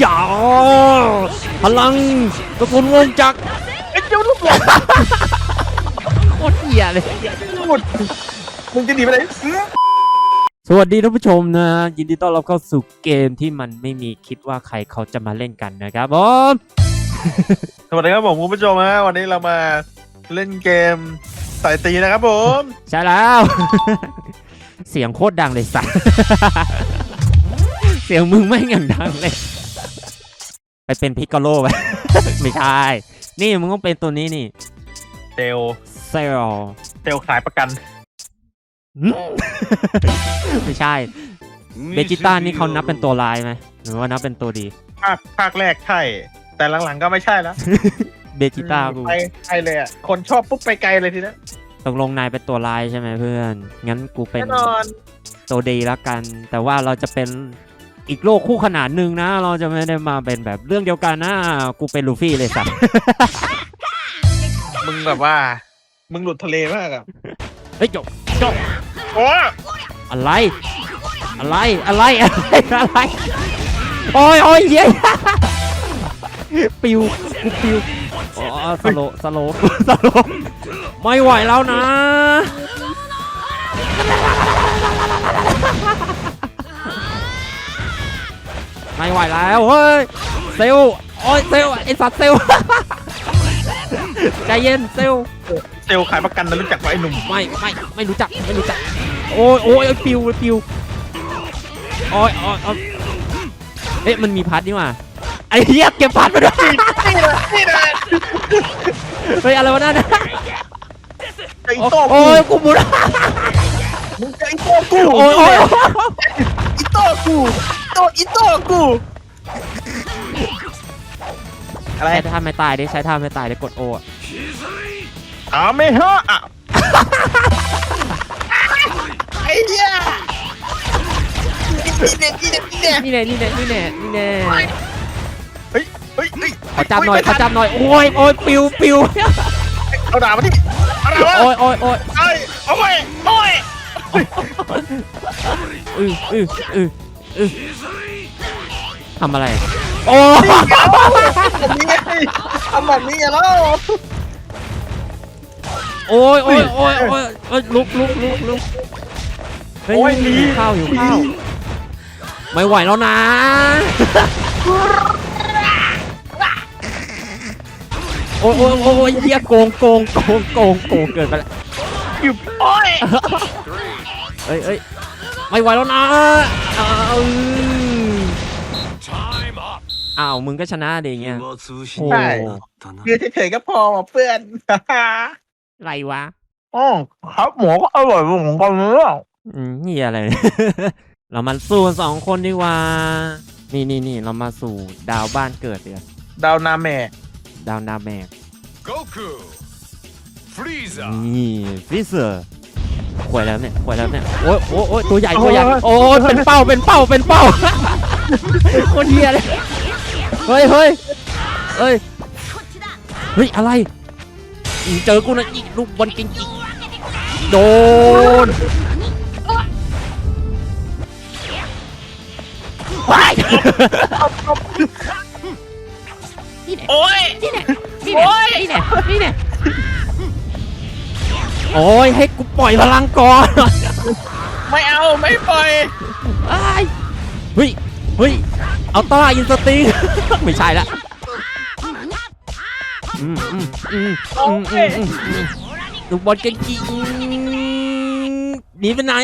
อย่าพลังตระกูลวงจักรไอ้เจ้าลูกหลงโคตรเหี้ยเลยหลุดมึงจะหนีไปไหนอื้อสวัสดีท่านผู้ชมนะ ยินดีต้อนรับเข้าสู่เกมที่มันไม่มีคิดว่าใครเขาจะมาเล่นกันนะครับผมสวัสดีครับผมคุณผู้ชมฮะวันนี้เรามาเล่นเกมสายตีนะครับผม ใช่แล้ว เสียงโคตรดังเลยสัสเสียงมึงไม่งอย่างดังเลย ไปเป็นพิกาโลไป ไม่ใช่ นี่มึงต้องเป็นตัวนี้นี่ เซลเซลเซลขายประกัน ไม่ใช่ เบจิต้านี่เขานับเป็นตัวร้ายไหมหรือว่านับเป็นตัวดี ภาคภาคแรกใช่ แต่หลังๆก็ไม่ใช่แล้วเบจิต้ากูไปไกลเลยอะ คนชอบปุ๊บไปไกลเลยทีนะตกลงนายเป็นตัวร้ายใช่ไหมเพื่อน งั้นกูเป็นแน่นอน ตัวดีแล้วกัน แต่ว่าเราจะเป็น อีกโลกคู่ขนานหนึ่งนะ เราจะไม่ได้มาเป็นแบบเรื่องเดียวกันนะ กูเป็นลูฟี่เลยสัตว์ มึงแบบว่า มึงหลุดทะเลมากอะเฮ้ยจบจบโอ้อะไร อะไรอะไรอะไรอะไรโอ้ยโอ้ยเย้ยปิวกูปิวอ๋อสโลว์สโลว์สโลว์ไม่ไหวแล้วนะ ไม่ไหวแล้วเฮ้ยเซลลโอ้ยเซลลไอสัตว์เซลลใจเย็นเซลลเซลขายประกันนะรู้จักว่าไอ้หนุ่มไม่ไม่ไม่รู้จักไม่รู้จัก โอ้ยโอ้ยโอ้ยปิวปิวโอ้ยโอ้ยโอ้ยเอ๊ะมันมีพัดนี่หว่าไอ้เหี้ยเก็บพัดมาด้วยนี่นะนี่นะเฮ้ยอะไรวะนั่นนะไอ้โอ้โต้โอ้ยกูบุญมึงจะไอ้โต้กูโอ้ยโอ้ยอีโต้กูโต้ อีโต้กู อะไรใช้ท่าไม่ตายดิใช้ท่าไม่ตายดิกดโออะอ้าวไม่ฮะอะไอ้เหี้ยนี่เด็ดนี่เด็ดนี่เด็ดนี่แน่นี่แน่นี่แน่นี่แน่เฮ้ยเฮ้ยเฮ้ยขอจับหน่อยขอจับหน่อยโอ้ยโอ้ยปิวปิวเอาดาบมาดิเอาดาบมาโอ้ยโอ้ยโอ้ยเอ้ยโอ้ยโอ้ย อืออืออืออือ ทำอะไร โอ้แบบนี้ไงทำแบบนี้ไงแล้วโอ้ยโอ้ยโอ้ยโอ้ยโอ้ยลุกลุกลุกลุกเฮ้ยหิวข้าวหิวข้าวไม่ไหวแล้วนะ โอ้ยโอ้ยโอ้ยเฮียโกงโกงโกงโกงโกงเกินไปแล้วอยู่โอ้ยเอ้ยเอ้ยไม่ไหวแล้วนะอ้าว อ้าวมึงก็ชนะดิอย่างเงี้ย โอ้ใช่ ยืนเฉยๆก็พอเพื่อน ไรวะ อ๋อครับหมูก็อร่อยเหมือนกันเนื้ออืมเฮียอะไร เรามาสู้กันสองคนดีกว่า นี่นี่นี่เรามาสู่ดาวบ้านเกิดเดี๋ยวดาวนาแม่ ดาวนาแมก Goku! Frieza! นี่ฟิเซอร์ขวยแล้วเนี่ยขวยแล้วเนี่ย โอ้ยโอ้ยโอ้ยตัวใหญ่ตัวใหญ่ โอ้ยเป็นเป้าเป็นเป้าเป็นเป้าโคตรเฮียเลย เฮ้ยเฮ้ยเฮ้ยเฮ้ยอะไรอืมเจอกูนะอีกลูกบอลกิงอีกโดนว้ายโอ้ยนี่แน่นี่แน่นี่แน่นี่แน่โอ้ยให้กูปล่อยพลังก่อน ไม่เอาไม่ปล่อยอ้ายเฮ้ย เฮ้ยเอาต้าอินสติงไม่ใช่ละอืมอืมอืมอืมอืมอืมอืมลูกบอลเก่งจริงหนีไปไหน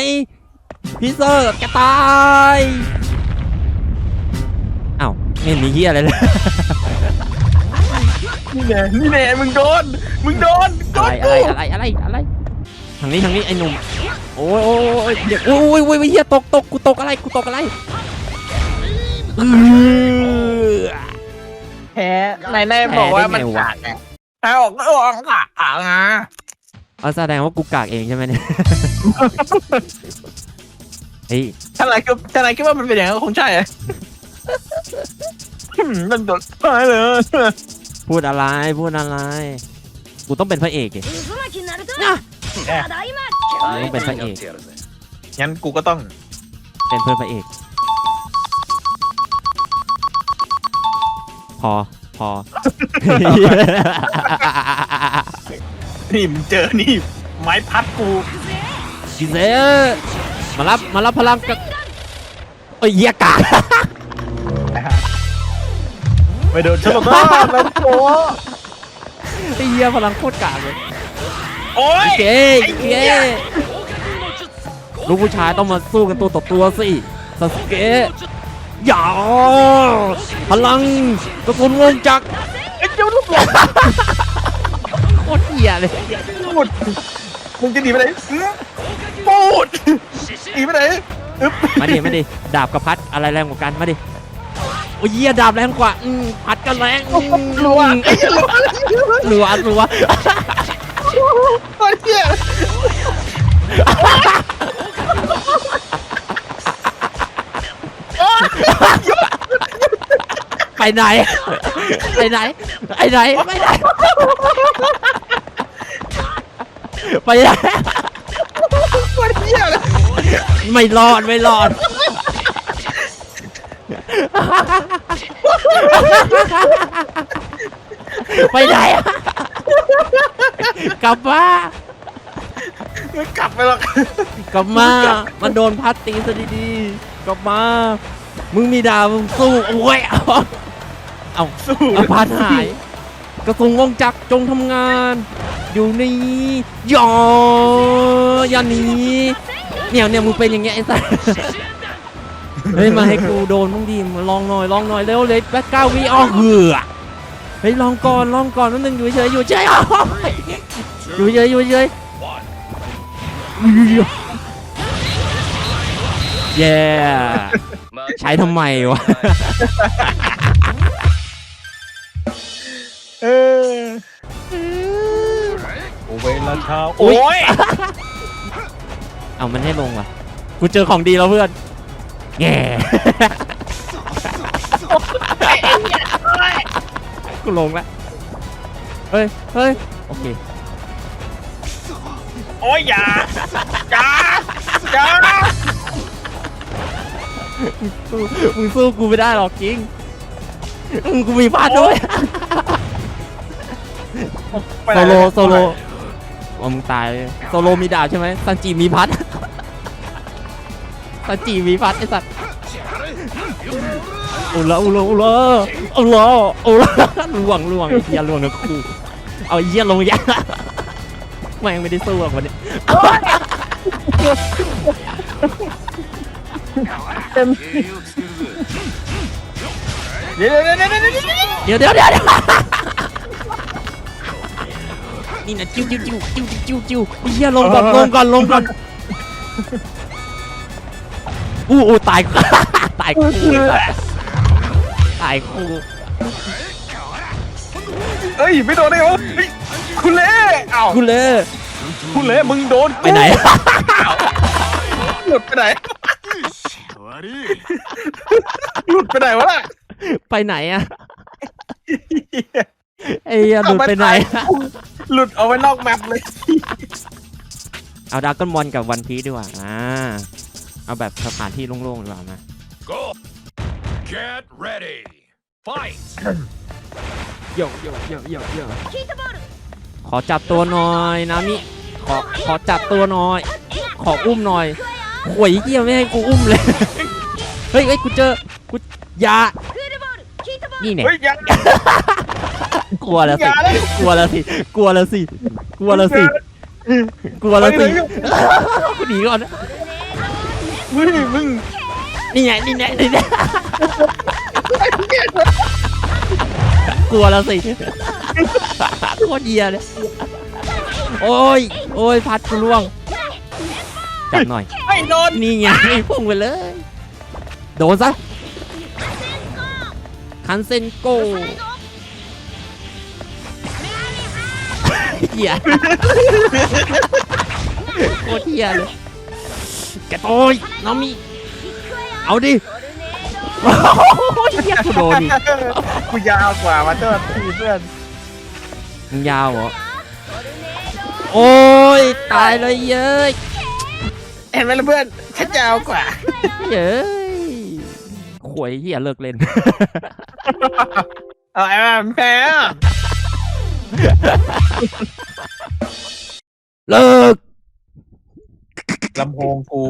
พีเซอร์กระต่ายอ้าวไม่มีเฮียอะไรเลยนี่แน่นี่แน่มึงโดน มึงโดนโดอะนไรอะไรอะไรอะไรอะไรทางนี้ทางนี้ไอ้หนุ่มโอ้ยโอ้ยโอ้ยเดี๋ยวโอ้ยโอ้ยโอ้ยเฮียตกตกกูตกอะไรกูตกอะไรเออ แพ้ในในบอกว่ามันขาดแพ้ออกก็ออกขาดนะเอาแสดงว่ากูกากเองใช่ไหมเนี่ยเฮ้ยทนายคิดทนายคิดว่ามันเป็นอย่างนั้นคงใช่มันโดนตายเลยพูดอะไรพูดอะไร กูต้องเป็นพระเอกเลต้องเป็นพระเอกงั้นกูก็ต้องเป็นเพื่อนพระเอก อพอ นี่มึงเจอนี่ ไม้พัดกูกิเซมารับมารับพลังกับเอ้ยเหี้ยกาไม่โดนฉันหรอกนะแล้วโอ้ไอ้เหี้ยพลังโคตรกากเลยโอ้ยเก๋เก๋ลูกผู้ชายต้องมาสู้กันตัวต่อตัวสิซาสึเกะ อย่าพลังกระสุนวงจักรไอ้เจ้าลูกหลงโคตรเหี้ยเลยพูดมึงจะหนีไปไหนอื้อพูดหนีไปไหนอึ๊บมาดิมาดิดาบกับพัดอะไรแรงกว่ากันมาดิโอ้ยเหี้ยดาบแรงกว่าอืมพัดก็แรงอืมรัวไอ้เหี้ยรัวรัวรัว ไปไหน ไปไหน ไปไหน ไปไหน ไปไหนไอ้เหี้ยเลยไม่รอด ไม่รอด ไปไหนอะกลับมาไม่กลับไปหรอกกลับมา มันโดนพัดตีซะดีๆ กลับมา มึงมีดาวมึงสู้โอ้ย เอาเอาสู้เอาพัดหาย กระสุนวงจักรจงทำงาน อยู่นี่ยออย่าหนีเนี่ยเนี่ยมึงเป็นอย่างเงี้ยไอ้สัสเฮ้ยมาให้กูโดนมึงดีมาลองหน่อยลองหน่อยเร็วเลยแบ็คเก้าวีออกเหือเฮ้ยลองก่อนลองก่อนนิดนึงอยู่เฉยอยู่เฉยอ้าวอยู่เฉยอยู่เฉยเย้ใช้ทำไมวะ เออโอเวลาเช้าโอ้ยเอามันให้ลงว่ะ กูเจอของดีแล้วเพื่อนแง่กูลงแล้วเฮ้ยเฮ้ยโอเคโอ้ยอย่าอย่าอย่าสู้มึงสู้กูไม่ได้หรอกจริงอืมกูมีพลาดด้วย ไปโซไหนโลโซโลว่ามึงตายเลยโซโลมีดาบใช่ไหมซันจิมีพัด ซันจิมีพัดไอ้สัตว์อุละอุละอุละอุละอุละลวงลวงไอ้เหี้ยลวงนะครูเอาไอ้เหี้ยลงยะแม่งไม่ได้สู้หรอกวันนี้ เดี๋ยวเดี๋ยวเดี๋ยวเดี๋ยวเดี๋ยวเดี๋ยว นี่นะจิ้วจิ้วจิ้วจิ้วจิ้วจิ้วไอ้เหี้ยลงก่อนลงก่อนลงก่อนอู้อู้ตายตายคู่ไอ้สัตว์ตายคู่เอ้ยไม่โดนได้เหรอเฮ้ยคุณเล่เอ้ากูเลยคุณเล่มึงโดนกูไปไหน หลุดไปไหน悪いหลุดไปไหนวะล่ะไปไหนอะไอ้เหี้ยหลุดไปไหน หลุดเอาไว้นอกแมปเลย เอาดราก้อนบอลกับวันพีดีกว่า อ่า เอาแบบสถานที่โล่งๆดีกว่านะ Go Get ready Fight โยโยโยโยโยขอจับตัวหน่อยนามิขอขอจับตัวหน่อย ขออุ้มหน่อยโวยเหี้ยไม่ให้กูอุ้มเลย เฮ้ยเฮ้ยกูเจอกูอยานี่เนี่ย เฮ้ยอย่า กลัวแล้วอสิย่าเลยกลัวแล้วสิ กลัวแล้วสิ กลัวแล้วสิ กลัวแล้วสิกูหนีก่อนนะมึงมึงนี่ไงนี่ไงนี่ไงกลัวแล้วสิโคตรเหี้ยเลย โอ้ย โอ้ย พัดกูล่วง จับหน่อยไม่โดน นี่ไงพุ่งไปเลย โดนซะ คันเซนโก เหี้ยโคตรเหี้ยเลยแกโตยน้องมี เอาดิโอ้ยเหี้ยกูโดนอีกกูยาวกว่ามาเจ้าทีเพื่อนมึงยาวเหรอ โอ้ยตายเลยเย้ยเห็นไหมล่ะเพื่อนฉันยาวกว่าเย้ยขวยเหี้ยเลิกเล่นอะไรแบบแพ้ เลิก ลำโพงกู